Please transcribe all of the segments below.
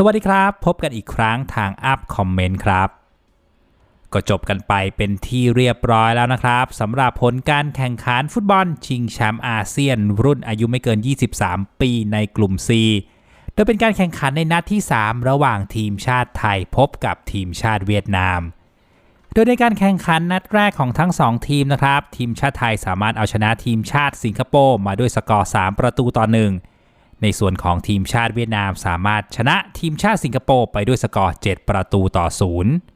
สวัสดีครับ พบกันอีกครั้งทางอัพคอมเมนต์ครับ ก็จบกันไปเป็นที่เรียบร้อยแล้วนะครับสำหรับผลการแข่งขันฟุตบอล ชิงแชมป์อาเซียน รุ่นอายุไม่เกิน 23 ปีในกลุ่ม C โดยเป็นการแข่งขันในนัดที่ 3 ระหว่างทีมชาติไทยพบกับทีมชาติเวียดนาม โดยในการแข่งขันนัดแรกของทั้ง 2 ทีมนะครับ ทีมชาติไทยสามารถเอาชนะทีมชาติสิงคโปร์มาด้วยสกอร์ 3 ประตูต่อ 1 ในส่วนของทีมชาติเวียดนามสามารถชนะทีมชาติสิงคโปร์ไปด้วยสกอร์ 7 ประตูต่อ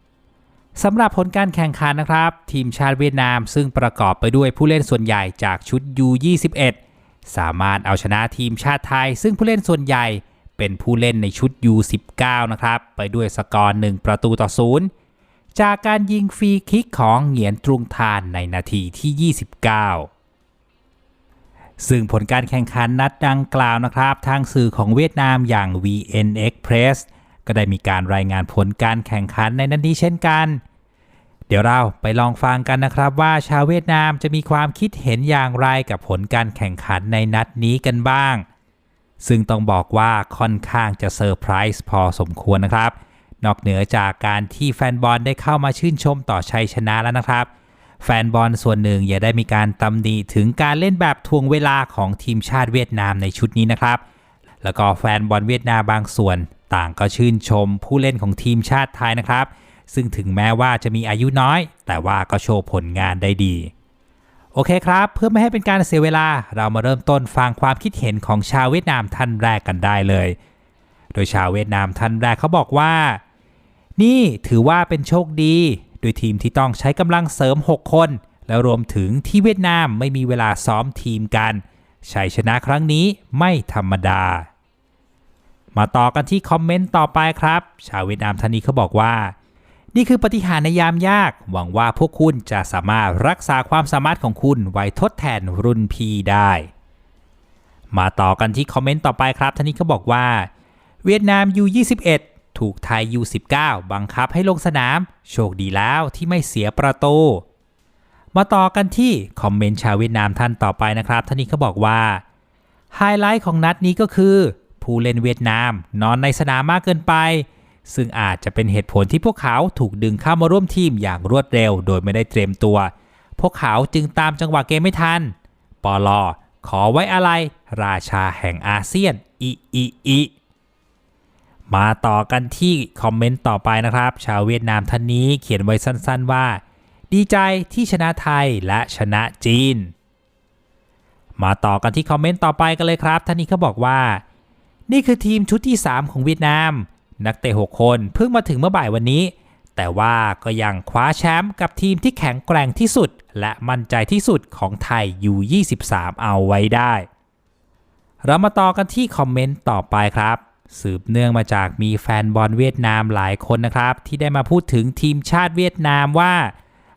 0สำหรับผลการแข่งขันนะครับ ทีมชาติเวียดนามซึ่งประกอบไปด้วยผู้เล่นส่วนใหญ่จากชุด U21 สามารถเอาชนะทีมชาติไทย ซึ่งผู้เล่นส่วนใหญ่เป็นผู้เล่นในชุด U19 นะครับ ไปด้วยสกอร์1ประตูต่อ 0 จากการยิงฟรีคิกของเหงียนตรุงทานในนาทีที่ 29 ซึ่งผลการแข่งขันนัดดังกล่าวนะครับ ทางสื่อของเวียดนามอย่าง VN Express ก็ได้มีการรายงานผลการแข่งขันในนัดนี้เช่นกัน เดี๋ยวเราไปลองฟังกันนะครับว่าชาวเวียดนามจะมีความคิดเห็นอย่างไรกับผลการแข่งขันในนัดนี้กันบ้าง ซึ่งต้องบอกว่าค่อนข้างจะเซอร์ไพรส์พอสมควรนะครับ นอกเหนือจากการที่แฟนบอลได้เข้ามาชื่นชมต่อชัยชนะแล้วนะครับ แฟนบอลส่วนหนึ่งอย่าได้มีการตำหนิถึงการเล่นแบบทวงเวลาของทีมชาติเวียดนามในชุดนี้นะครับ แล้วก็แฟนบอลเวียดนามบางส่วน ต่างก็ชื่นชมผู้เล่นของทีมชาติไทยนะครับ ซึ่งถึงแม้ว่าจะมีอายุน้อย แต่ว่าก็โชว์ผลงานได้ดี โอเคครับ เพื่อไม่ให้เป็นการเสียเวลา เรามาเริ่มต้นฟังความคิดเห็นของชาวเวียดนามท่านแรกกันได้เลย โดยชาวเวียดนามท่านแรกเขาบอกว่า นี่ถือว่าเป็นโชคดี โดยทีมที่ต้องใช้กำลังเสริม 6 คน แล้วรวมถึงที่เวียดนามไม่มีเวลาซ้อมทีมกัน ชัยชนะครั้งนี้ไม่ธรรมดา มาต่อกันที่คอมเมนต์ต่อไปครับ ชาวเวียดนามท่านนี้เขาบอกว่า นี่คือปฏิหารย์ในยามยาก หวังว่าพวกคุณจะสามารถรักษาความสามารถของคุณไว้ทดแทนรุ่นพี่ได้ มาต่อกันที่คอมเมนต์ต่อไปครับท่านนี้เขาบอกว่า เวียดนาม U21 ถูกไทย U19 บังคับให้ลงสนาม โชคดีแล้วที่ไม่เสียประตู มาต่อกันที่คอมเมนต์ชาวเวียดนามท่านต่อไปนะครับท่านนี้เขาบอกว่าไฮไลท์ของนัดนี้ก็คือ ผู้เล่นเวียดนามนอนในสนามมากเกินไป ซึ่งอาจจะเป็นเหตุผลที่พวกเขาถูกดึงเข้ามาร่วมทีมอย่างรวดเร็ว โดยไม่ได้เตรียมตัว พวกเขาจึงตามจังหวะเกมไม่ทัน ปอลอขอไว้อะไร ราชาแห่งอาเซียนอีอีอี มาต่อกันที่คอมเมนต์ต่อไปนะครับ ชาวเวียดนามท่านนี้เขียนไว้สั้นๆว่า ดีใจที่ชนะไทยและชนะจีน มาต่อกันที่คอมเมนต์ต่อไปกันเลยครับ ท่านนี้เขาบอกว่า นี่คือทีมชุดที่ 3 ของเวียดนาม นักเตะ6คนเพิ่งมาถึงเมื่อบ่ายวันนี้ แต่ว่าก็ยังคว้าแชมป์กับทีมที่แข็งแกร่งที่สุด และมั่นใจที่สุดของไทยอยู่23เอาไว้ได้ เรามาต่อกันที่คอมเมนต์ต่อไปครับ สืบเนื่องมาจากมีแฟนบอลเวียดนามหลายคนนะครับ ที่ได้มาพูดถึงทีมชาติเวียดนามว่า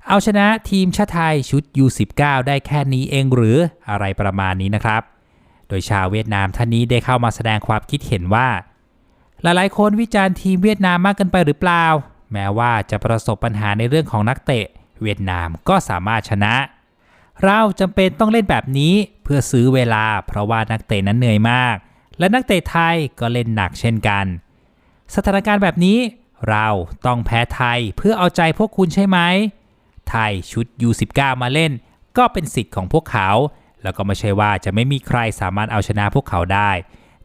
เอาชนะทีมชาติไทยชุด U19 ได้แค่นี้เองหรืออะไรประมาณนี้นะครับ โดยชาวเวียดนามท่านนี้ได้เข้ามาแสดงความคิดเห็นว่า หลายๆ คนวิจารณ์ทีมเวียดนามมากเกินไปหรือเปล่า แม้ว่าจะประสบปัญหาในเรื่องของนักเตะ เวียดนามก็สามารถชนะ เราจำเป็นต้องเล่นแบบนี้เพื่อซื้อเวลา เพราะว่านักเตะนั้นเหนื่อยมาก และนักเตะไทยก็เล่นหนักเช่นกัน สถานการณ์แบบนี้เราต้องแพ้ไทยเพื่อเอาใจพวกคุณใช่ไหม ไทยชุด U19 มาเล่น ก็เป็นสิทธิ์ของพวกเขา แล้วก็ไม่ใช่ว่าจะไม่มีใครสามารถเอาชนะพวกเขาได้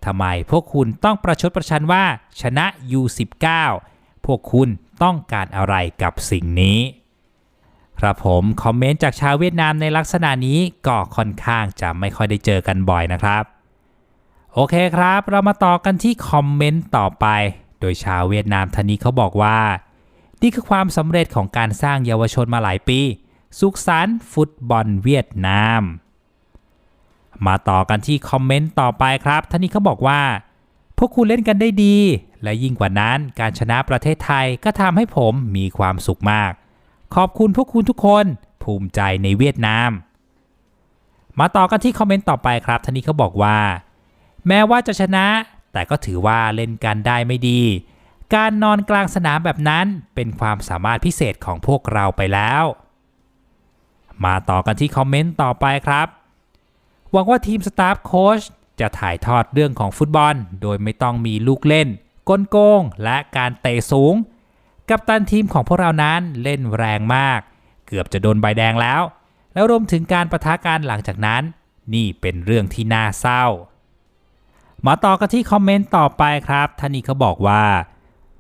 ทำไมพวกคุณต้องประชดประชันว่าชนะ U19 พวกคุณต้องการอะไรกับสิ่งนี้ ครับผมคอมเมนต์จากชาวเวียดนามในลักษณะนี้ก็ค่อนข้างจะไม่ค่อยได้เจอกันบ่อยนะครับ โอเคครับ เรามาต่อกันที่คอมเมนต์ต่อไป โดยชาวเวียดนามท่านนี้เขาบอกว่า นี่คือความสำเร็จของการสร้างเยาวชนมาหลายปี สุขสันต์ฟุตบอลเวียดนาม มาต่อกันที่คอมเมนต์ต่อไปครับท่านนี้เขาบอกว่า พวกคุณเล่นกันได้ดี และยิ่งกว่านั้นการชนะประเทศไทยก็ทำให้ผมมีความสุขมาก ขอบคุณพวกคุณทุกคนภูมิใจในเวียดนาม มาต่อกันที่คอมเมนต์ต่อไปครับท่านนี้เขาบอกว่า แม้ว่าจะชนะ แต่ก็ถือว่าเล่นกันได้ไม่ดี การนอนกลางสนามแบบนั้นเป็นความสามารถพิเศษของพวกเราไปแล้ว มาต่อกันที่คอมเมนต์ต่อไปครับ หวังว่าทีมสตาฟโค้ชจะถ่ายทอดเรื่องของฟุตบอล โดยไม่ต้องมีลูกเล่นกลโกง และการเตะสูง กัปตันทีมของพวกเรานั้นเล่นแรงมาก เกือบจะโดนใบแดงแล้ว แล้วรวมถึงการประทะกันหลังจากนั้น นี่เป็นเรื่องที่น่าเศร้า มาต่อกันที่คอมเมนต์ต่อไปครับท่านนี้เขาบอกว่า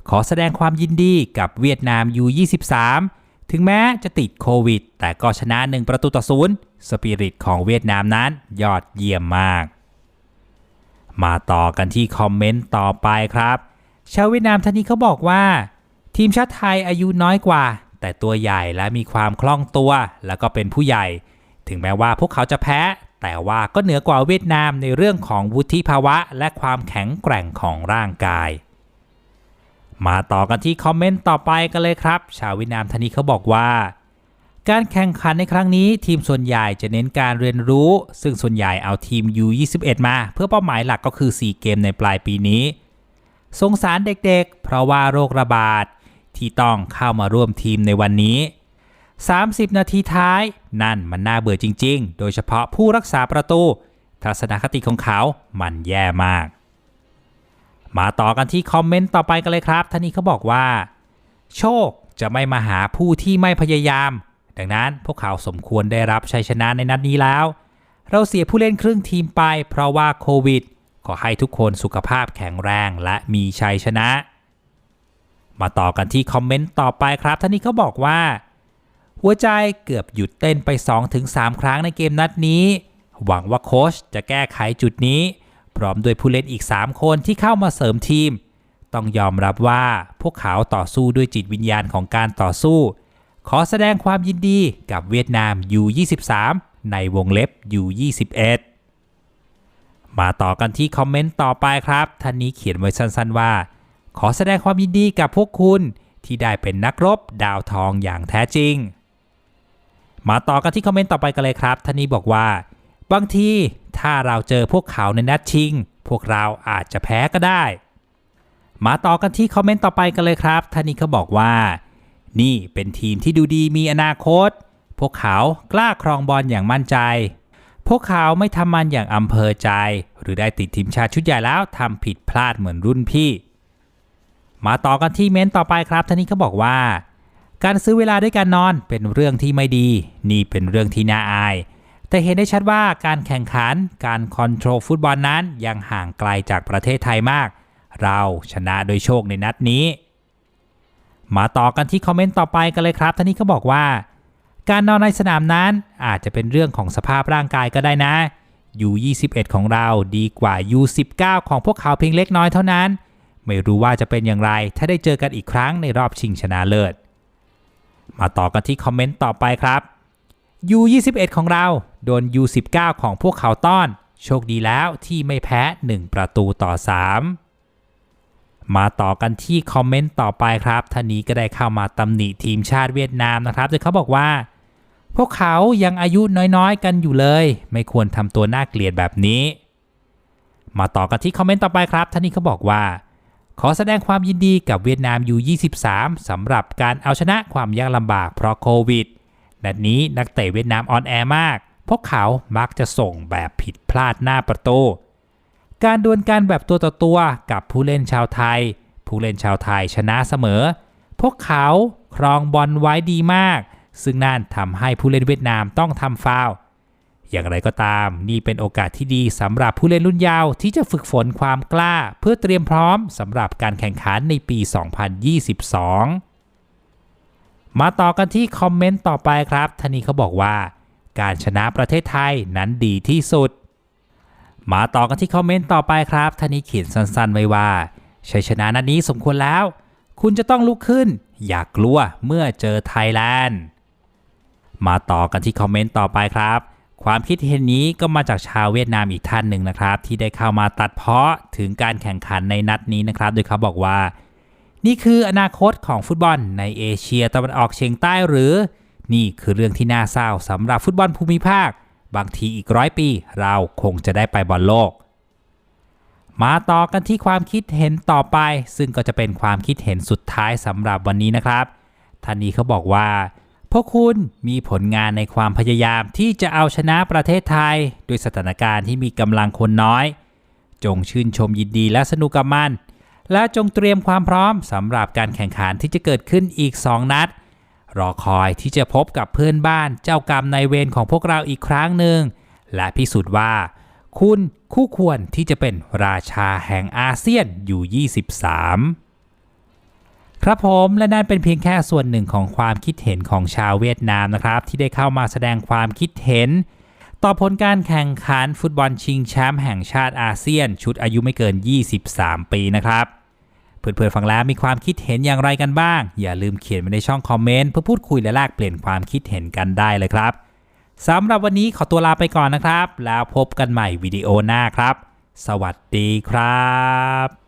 ขอแสดงความยินดีกับเวียดนาม U23 ถึงแม้จะติดโควิด แต่ก็ชนะ 1 ประตูต่อศูนย์สปิริตของเวียดนามนั้นยอดเยี่ยมมาก มาต่อกันที่คอมเมนต์ต่อไปครับ ชาวเวียดนามท่านนี้เขาบอกว่า ทีมชาติไทยอายุน้อยกว่า แต่ตัวใหญ่และมีความคล่องตัว แล้วก็เป็นผู้ใหญ่ ถึงแม้ว่าพวกเขาจะแพ้ แต่ว่าก็เหนือกว่าเวียดนามในเรื่องของวุฒิภาวะและความแข็งแกร่งของร่างกาย มาต่อกันที่คอมเมนต์ต่อไปกันเลยครับ ชาวเวียดนามท่านนี้เขาบอกว่า การแข่งขันในครั้งนี้ ทีมส่วนใหญ่จะเน้นการเรียนรู้ ซึ่งส่วนใหญ่เอาทีม U21 มา เพื่อเป้าหมายหลักก็คือ 4 เกมในปลายปีนี้ สงสารเด็กๆ เพราะว่าโรคระบาดที่ต้องเข้ามาร่วมทีมในวันนี้ 30 นาทีท้าย นั่นมันน่าเบื่อจริง ๆ โดยเฉพาะผู้รักษาประตู ทัศนคติของเขามันแย่มาก มาต่อกันที่คอมเมนต์ต่อไปกันเลยครับท่านนี้เขาบอกว่า โชคจะไม่มาหาผู้ที่ไม่พยายาม ดังนั้นพวกเขาสมควรได้รับชัยชนะในนัดนี้แล้ว เราเสียผู้เล่นครึ่งทีมไป เพราะว่าโควิด ขอให้ทุกคนสุขภาพแข็งแรงและมีชัยชนะ มาต่อกันที่คอมเมนต์ต่อไปครับท่านนี้เขาบอกว่า หัวใจเกือบหยุดเต้นไป 2-3 ครั้งในเกมนัดนี้ หวังว่าโค้ชจะแก้ไขจุดนี้ พร้อมด้วยผู้เล่นอีก 3 คนที่เข้ามาเสริมทีม ต้องยอมรับว่าพวกเขาต่อสู้ด้วยจิตวิญญาณของการต่อสู้ ขอแสดงความยินดีกับเวียดนาม U23 ในวงเล็บ U21 มาต่อกันที่คอมเมนต์ต่อไปครับ ท่านนี้เขียนไว้สั้นๆว่า ขอแสดงความยินดีกับพวกคุณที่ได้เป็นนักรบดาวทองอย่างแท้จริง มาต่อกันที่คอมเมนต์ต่อไปกันเลยครับท่านนี้บอกว่า บางทีถ้าเราเจอพวกเขาในนัดชิง พวกเราอาจจะแพ้ก็ได้ มาต่อกันที่คอมเมนต์ต่อไปกันเลยครับท่านนี้เขาบอกว่า นี่เป็นทีมที่ดูดีมีอนาคต พวกเขากล้าครองบอลอย่างมั่นใจ พวกเขาไม่ทำมันอย่างอำเภอใจ หรือได้ติดทีมชาติชุดใหญ่แล้วทำผิดพลาดเหมือนรุ่นพี่ มาต่อกันที่เม้นต์ต่อไปครับท่านนี้เขาบอกว่า การซื้อเวลาด้วยการนอนเป็นเรื่องที่ไม่ดี นี่เป็นเรื่องที่น่าอาย แต่เห็นได้ชัดว่าการแข่งขันการคอนโทรลฟุตบอลนั้นยังห่างไกลจากประเทศไทยมาก เราชนะโดยโชคในนัดนี้ มาต่อกันที่คอมเมนต์ต่อไปกันเลยครับท่านนี้เขาบอกว่า การนอนในสนามนั้นอาจจะเป็นเรื่องของสภาพร่างกายก็ได้นะ U21 ของเราดีกว่า U19 ของพวกเขาเพียงเล็กน้อยเท่านั้น ไม่รู้ว่าจะเป็นอย่างไรถ้าได้เจอกันอีกครั้งในรอบชิงชนะเลิศ มาต่อกันที่คอมเมนต์ต่อไปครับ U21 ของเราโดน U19 ของพวกเขาต้อน โชคดีแล้วที่ไม่แพ้ 1 ประตูต่อ 3 มาต่อกันที่คอมเมนต์ต่อไปครับท่านนี้ก็ได้เข้ามาตำหนิทีมชาติเวียดนามนะครับโดยเขาบอกว่า พวกเขายังอายุน้อยๆ กันอยู่เลย ไม่ควรทำตัวน่าเกลียดแบบนี้ มาต่อกันที่คอมเมนต์ต่อไปครับท่านนี้เขาบอกว่า ขอแสดงความยินดีกับเวียดนาม U23 สำหรับการเอาชนะความยากลำบากเพราะโควิดนัดนี้นักเตะเวียดนามออนแอร์มาก พวกเขามักจะส่งแบบผิดพลาดหน้าประตู การดวลกันแบบตัวต่อตัวกับผู้เล่นชาวไทย ผู้เล่นชาวไทยชนะเสมอ พวกเขาครองบอลไว้ดีมาก ซึ่งนั่นทำให้ผู้เล่นเวียดนามต้องทำฟาวล์ อย่างไรก็ตาม นี่เป็นโอกาสที่ดีสำหรับผู้เล่นรุ่นยาวที่จะฝึกฝนความกล้า เพื่อเตรียมพร้อมสำหรับการแข่งขันในปี 2022 มาต่อกันที่คอมเมนต์ต่อไปครับท่านนี้เขาบอกว่า การชนะประเทศไทยนั้นดีที่สุด มาต่อกันที่คอมเมนต์ต่อไปครับท่านนี้เขียนสั้นๆไว้ว่าชัยชนะนัดนี้สมควรแล้ว คุณจะต้องลุกขึ้น อย่ากลัวเมื่อเจอไทยแลนด์ มาต่อกันที่คอมเมนต์ต่อไปครับ ความคิดเห็นนี้ก็มาจากชาวเวียดนามอีกท่านหนึ่งนะครับ ที่ได้เข้ามาตัดเพาะถึงการแข่งขันในนัดนี้นะครับ โดยเขาบอกว่า นี่คืออนาคตของฟุตบอลในเอเชียตะวันออกเฉียงใต้หรือ นี่คือเรื่องที่น่าเศร้าสำหรับฟุตบอลภูมิภาค บางทีอีกร้อยปี เราคงจะได้ไปบอลโลก มาต่อกันที่ความคิดเห็นต่อไป ซึ่งก็จะเป็นความคิดเห็นสุดท้ายสำหรับวันนี้นะครับท่านนี้เขาบอกว่า พวกคุณมีผลงานในความพยายามที่จะเอาชนะประเทศไทย ด้วยสถานการณ์ที่มีกำลังคนน้อย จงชื่นชมยินดีและสนุกกับมัน และจงเตรียมความพร้อมสำหรับการแข่งขันที่จะเกิดขึ้นอีก 2 นัด รอคอยที่จะพบกับเพื่อนบ้านเจ้ากรรมนายเวรของพวกเราอีกครั้งหนึ่ง และพิสูจน์ว่า คุณคู่ควรที่จะเป็นราชาแห่งอาเซียนอยู่ 23 ครับผมและนั่นเป็นเพียงแค่ส่วนหนึ่งของความคิดเห็นของชาวเวียดนามนะครับ ที่ได้เข้ามาแสดงความคิดเห็น ต่อผลการแข่งขันฟุตบอลชิงแชมป์แห่งชาติอาเซียน ชุดอายุไม่เกิน 23 ปีนะครับเพื่อนๆฟังแล้วมีความคิดเห็นอย่างไรกันบ้าง อย่าลืมเขียนไว้ในช่องคอมเมนต์เพื่อพูดคุยและแลกเปลี่ยนความคิดเห็นกันได้เลยครับสำหรับวันนี้ขอตัวลาไปก่อนนะครับ แล้วพบกันใหม่วิดีโอหน้าครับ สวัสดีครับ